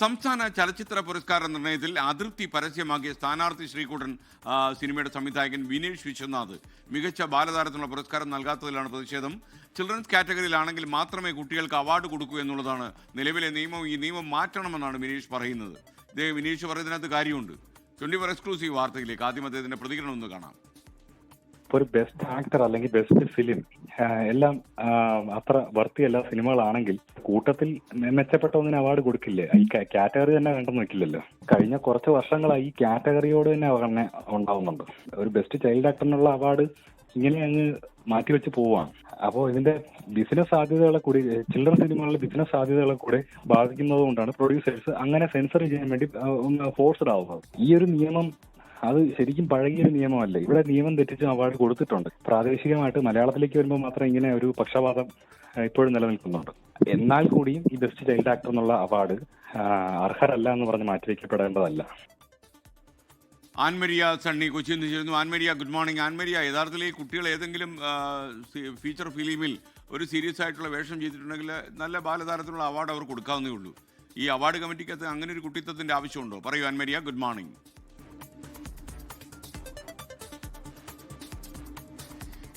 സംസ്ഥാന ചലച്ചിത്ര പുരസ്കാര നിർണയത്തിൽ അതൃപ്തി പരസ്യമാക്കിയ സ്ഥാനാർത്ഥി ശ്രീകുട്ടൻ സിനിമയുടെ സംവിധായകൻ വിനേഷ് വിശ്വനാഥ്. മികച്ച ബാലതാരത്തിനുള്ള പുരസ്കാരം നൽകാത്തതിലാണ് പ്രതിഷേധം. ചിൽഡ്രൻസ് കാറ്റഗറിയിലാണെങ്കിൽ മാത്രമേ കുട്ടികൾക്ക് അവാർഡ് കൊടുക്കൂ എന്നുള്ളതാണ് നിലവിലെ നിയമം. ഈ നിയമം മാറ്റണമെന്നാണ് വിനേഷ് പറയുന്നത്. ഇതേ വിനേഷ് പറയുന്നതിനകത്ത് കാര്യമുണ്ട്. ട്വന്റി ഫോർ എക്സ്ക്ലൂസീവ് വാർത്തയിലേക്ക് ആദ്യം അദ്ദേഹത്തിന്റെ പ്രതികരണം ഒന്ന് കാണാം. ഇപ്പൊ ഒരു ബെസ്റ്റ് ആക്ടർ അല്ലെങ്കിൽ ബെസ്റ്റ് ഫിലിം എല്ലാം അത്ര വർത്തിയല്ല സിനിമകളാണെങ്കിൽ കൂട്ടത്തിൽ മെച്ചപ്പെട്ട ഒന്നിന് അവാർഡ് കൊടുക്കില്ലേ? ഈ കാറ്റഗറി തന്നെ കണ്ടു വെക്കില്ലല്ലോ. കഴിഞ്ഞ കുറച്ച് വർഷങ്ങളായി ഈ കാറ്റഗറിയോട് തന്നെ അവഗണന ഉണ്ടാവുന്നുണ്ട്. ഒരു ബെസ്റ്റ് ചൈൽഡ് ആക്ടറിനുള്ള അവാർഡ് ഇങ്ങനെ അങ്ങ് മാറ്റിവെച്ച് പോവാണ്. അപ്പോൾ ഇതിന്റെ ബിസിനസ് സാധ്യതകളെ കൂടി ചിൽഡ്രൻ സിനിമകളിലെ ബിസിനസ് സാധ്യതകളെ കൂടെ ബാധിക്കുന്നത് കൊണ്ടാണ് പ്രൊഡ്യൂസേഴ്സ് അങ്ങനെ സെൻസർ ചെയ്യാൻ വേണ്ടി ഒന്ന് ഫോഴ്സ്ഡ് ആവുന്നത്. ഈ ഒരു നിയമം അത് ശരിക്കും പഴകിയ നിയമമല്ല. ഇവിടെ നിയമം തെറ്റിച്ച് അവാർഡ് കൊടുത്തിട്ടുണ്ട്. പ്രാദേശികമായിട്ട് മലയാളത്തിലേക്ക് വരുമ്പോൾ മാത്രം ഇങ്ങനെ ഒരു പക്ഷപാതം ഇപ്പോഴും നിലനിൽക്കുന്നുണ്ട്. എന്നാൽ കൂടിയും ഈ ബെസ്റ്റ് ചൈൽഡ് ആക്ടർ എന്നുള്ള അവാർഡ് അർഹരല്ല എന്ന് പറഞ്ഞ് മാറ്റിവെക്കപ്പെടേണ്ടതല്ല. ആൻമരിയ സണ്ണി കൊച്ചിയിൽ നിന്ന് ചേരുന്നു. ആൻമരിയ ഗുഡ് മോർണിംഗ് ആൻമരിയ യഥാർത്ഥത്തിൽ ഈ കുട്ടികൾ ഏതെങ്കിലും ഫീച്ചർ ഫിലിമിൽ ഒരു സീരിയസ് ആയിട്ടുള്ള വേഷം ചെയ്തിട്ടുണ്ടെങ്കിൽ നല്ല ബാലതാരത്തിനുള്ള അവാർഡ് അവർ കൊടുക്കാവുന്നേ ഉള്ളൂ. ഈ അവാർഡ് കമ്മിറ്റിക്കകത്ത് അങ്ങനെ ഒരു കുട്ടിത്വത്തിന്റെ ആവശ്യമുണ്ടോ? പറയൂ ആൻമരിയ ഗുഡ് മോർണിംഗ്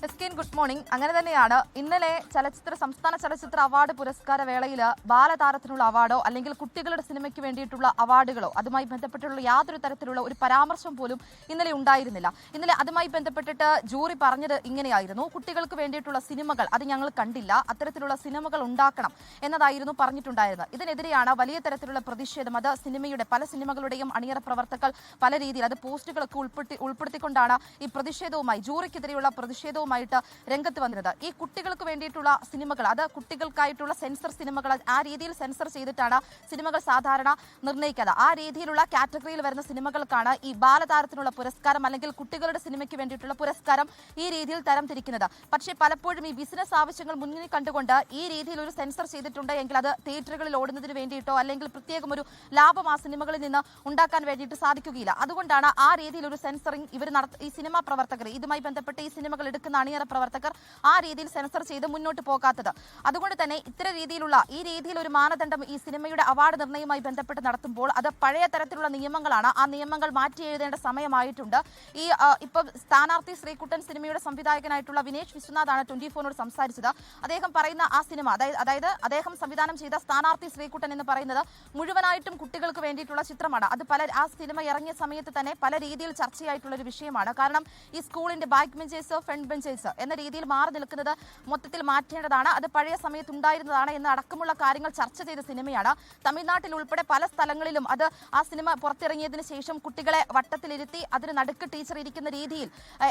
എസ്കേൻ ഗുഡ് മോർണിംഗ്. അങ്ങനെ തന്നെയാണ് ഇന്നലെ ചലച്ചിത്ര സംസ്ഥാന ചലച്ചിത്ര അവാർഡ് പുരസ്കാര വേളയിൽ ബാലതാരത്തിനുള്ള അവാർഡോ അല്ലെങ്കിൽ കുട്ടികളുടെ സിനിമയ്ക്ക് വേണ്ടിയിട്ടുള്ള അവാർഡുകളോ അതുമായി ബന്ധപ്പെട്ടുള്ള യാതൊരു തരത്തിലുള്ള ഒരു പരാമർശം പോലും ഇന്നലെ ഉണ്ടായിരുന്നില്ല. ഇന്നലെ അതുമായി ബന്ധപ്പെട്ടിട്ട് ജൂറി പറഞ്ഞത് ഇങ്ങനെയായിരുന്നു. കുട്ടികൾക്ക് വേണ്ടിയിട്ടുള്ള സിനിമകൾ അത് ഞങ്ങൾ കണ്ടില്ല. അത്തരത്തിലുള്ള സിനിമകൾ ഉണ്ടാക്കണം എന്നതായിരുന്നു പറഞ്ഞിട്ടുണ്ടായിരുന്നത്. ഇതിനെതിരെയാണ് വലിയ തരത്തിലുള്ള പ്രതിഷേധം. അത് സിനിമയുടെ പല സിനിമകളുടെയും അണിയറ പ്രവർത്തകർ പല രീതിയിൽ അത് പോസ്റ്റുകളൊക്കെ ഉൾപ്പെടുത്തി ഉൾപ്പെടുത്തിക്കൊണ്ടാണ് ഈ പ്രതിഷേധവുമായി ജൂറിക്കെതിരെയുള്ള പ്രതിഷേധവുമായിട്ട് രംഗത്ത് വന്നിരുന്നത്. ഈ കുട്ടികൾക്ക് വേണ്ടിയിട്ടുള്ള സിനിമകൾ അത് കുട്ടികൾക്കായിട്ടുള്ള സെൻസർ സിനിമകൾ ആ രീതിയിൽ സെൻസർ ചെയ്തിട്ടാണ് സിനിമകൾ സാധാരണ നിർണയിക്കുന്നത് ആ രീതിയിലുള്ള കാറ്റഗറിയിൽ വരുന്ന സിനിമകൾക്കാണ് ഈ ബാലതാരത്തിനുള്ള പുരസ്കാരം അല്ലെങ്കിൽ കുട്ടികളുടെ സിനിമയ്ക്ക് വേണ്ടിയിട്ടുള്ള പുരസ്കാരം ഈ രീതിയിൽ തരം തിരിക്കുന്നത് പക്ഷേ പലപ്പോഴും ഈ ബിസിനസ് ആവശ്യങ്ങൾ മുന്നിൽ കണ്ടുകൊണ്ട് ഈ രീതിയിൽ ഒരു സെൻസർ ചെയ്തിട്ടുണ്ട് എങ്കിൽ അത് തിയേറ്ററുകളിൽ ഓടുന്നതിന് വേണ്ടിയിട്ടോ അല്ലെങ്കിൽ പ്രത്യേകം ഒരു ലാഭം ആ സിനിമകളിൽ നിന്ന് ഉണ്ടാക്കാൻ വേണ്ടിയിട്ട് സാധിക്കുകയില്ല. അതുകൊണ്ടാണ് ആ രീതിയിൽ ഒരു സെൻസറിങ് ഇവർ നടത്ത ഈ സിനിമാ പ്രവർത്തകർ ഇതുമായി ബന്ധപ്പെട്ട് ഈ സിനിമകൾ എടുക്കുന്ന അണിയറ പ്രവർത്തകർ ആ രീതിയിൽ സെൻസർ ചെയ്ത് മുന്നോട്ട് പോകാത്തത്. അതുകൊണ്ട് തന്നെ ഇത്തരം രീതിയിലുള്ള ഈ രീതിയിൽ ഒരു മാനദണ്ഡം ഈ സിനിമയുടെ അവാർഡ് നിർണയവുമായി ബന്ധപ്പെട്ട് നടത്തുമ്പോൾ അത് പഴയ തരത്തിലുള്ള നിയമങ്ങളാണ്. ആ നിയമങ്ങൾ മാറ്റി എഴുതേണ്ട സമയമായിട്ടുണ്ട്. ഈ ഇപ്പൊ സ്ഥാനാർത്ഥി ശ്രീകുട്ടൻ സിനിമയുടെ സംവിധായകനായിട്ടുള്ള വിനേഷ് വിശ്വനാഥാണ് ട്വന്റി ഫോറിനോട് സംസാരിച്ചത്. അദ്ദേഹം പറയുന്ന ആ സിനിമ അതായത് അതായത് അദ്ദേഹം സംവിധാനം ചെയ്ത സ്ഥാനാർത്ഥി ശ്രീകുട്ടൻ എന്ന് പറയുന്നത് മുഴുവനായിട്ടും കുട്ടികൾക്ക് വേണ്ടിയിട്ടുള്ള ചിത്രമാണ്. അത് പല ആ സിനിമ ഇറങ്ങിയ സമയത്ത് തന്നെ പല രീതിയിൽ ചർച്ചയായിട്ടുള്ള ഒരു വിഷയമാണ്. കാരണം ഈ സ്കൂളിന്റെ ബാക്ക് ബെഞ്ചേഴ്സ് ഫ്രണ്ട് ബെഞ്ചേഴ്സ് എന്ന രീതിയിൽ മാറി നിൽക്കുന്നത് മൊത്തത്തിൽ മാറ്റേണ്ടതാണ്. അത് പഴയ സമയത്ത് ഉണ്ടായിരുന്നതാണ് എന്ന് അടക്കമുള്ള കാര്യങ്ങൾ ചർച്ച ചെയ്ത സിനിമയാണ്. തമിഴ്നാട്ടിൽ ഉൾപ്പെടെ പല സ്ഥലങ്ങളിലും അത് ആ സിനിമ പുറത്തിറങ്ങിയതിന് ശേഷം കുട്ടികളെ വട്ടത്തിലിരുത്തി അതിന് നടുക്ക് ടീച്ചർ ഇരിക്കുന്ന രീതിയിൽ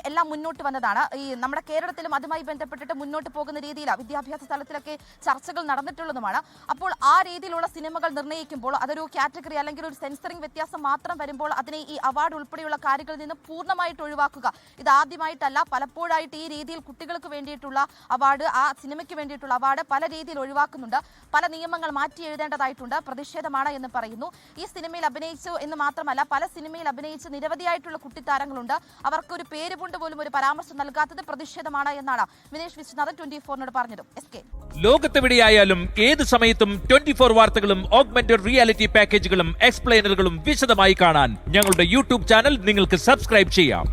എല്ലാം മുന്നോട്ട് വന്നതാണ്. ഈ നമ്മുടെ കേരളത്തിലും അതുമായി ബന്ധപ്പെട്ടിട്ട് മുന്നോട്ട് പോകുന്ന രീതിയിലാണ് വിദ്യാഭ്യാസ തലത്തിലൊക്കെ ചർച്ചകൾ നടന്നിട്ടുള്ളതുമാണ്. അപ്പോൾ ആ രീതിയിലുള്ള സിനിമകൾ നിർണയിക്കുമ്പോൾ അതൊരു കാറ്റഗറി അല്ലെങ്കിൽ ഒരു സെൻസറിംഗ് വ്യത്യാസം മാത്രം വരുമ്പോൾ അതിനെ ഈ അവാർഡ് ഉൾപ്പെടെയുള്ള കാര്യങ്ങളിൽ നിന്ന് പൂർണമായിട്ട് ഒഴിവാക്കുക. ഇത് ആദ്യമായിട്ടല്ല പലപ്പോഴായിട്ട് ഈ രീതിയിൽ കുട്ടികൾക്ക് വേണ്ടിയിട്ടുള്ള അവാർഡ് ആ സിനിമയ്ക്ക് വേണ്ടിയിട്ടുള്ള അവാർഡ് പല രീതിയിൽ ഒഴിവാക്കുന്നുണ്ട്. പല നിയമങ്ങൾ മാറ്റി എഴുതേണ്ടതായിട്ടുണ്ട്. പ്രതിഷേധമാണ് എന്ന് പറയുന്നു. ഈ സിനിമയിൽ അഭിനയിച്ചു എന്ന് മാത്രമല്ല പല സിനിമയിൽ അഭിനയിച്ച് നിരവധിയായിട്ടുള്ള കുട്ടിത്താരങ്ങളുണ്ട്. അവർക്ക് ഒരു പേര് കൊണ്ട് പോലും ഒരു പരാമർശം നൽകാത്തത് പ്രതിഷേധമാണ് എന്നാണ് വിനേഷ് വിശ്വനാഥൻ ട്വന്റി ഫോറിനോട് പറഞ്ഞത്. എസ് കെ ലോകത്തെവിടെയായാലും ഏത് സമയത്തും ട്വന്റി ഫോർ വാർത്തകളും ഓഗ്മെന്റഡ് റിയാലിറ്റി പാക്കേജുകളും എക്സ്പ്ലെയിനറുകളും വിശദമായി കാണാൻ ഞങ്ങളുടെ യൂട്യൂബ് ചാനൽ നിങ്ങൾക്ക് സബ്സ്ക്രൈബ് ചെയ്യാം.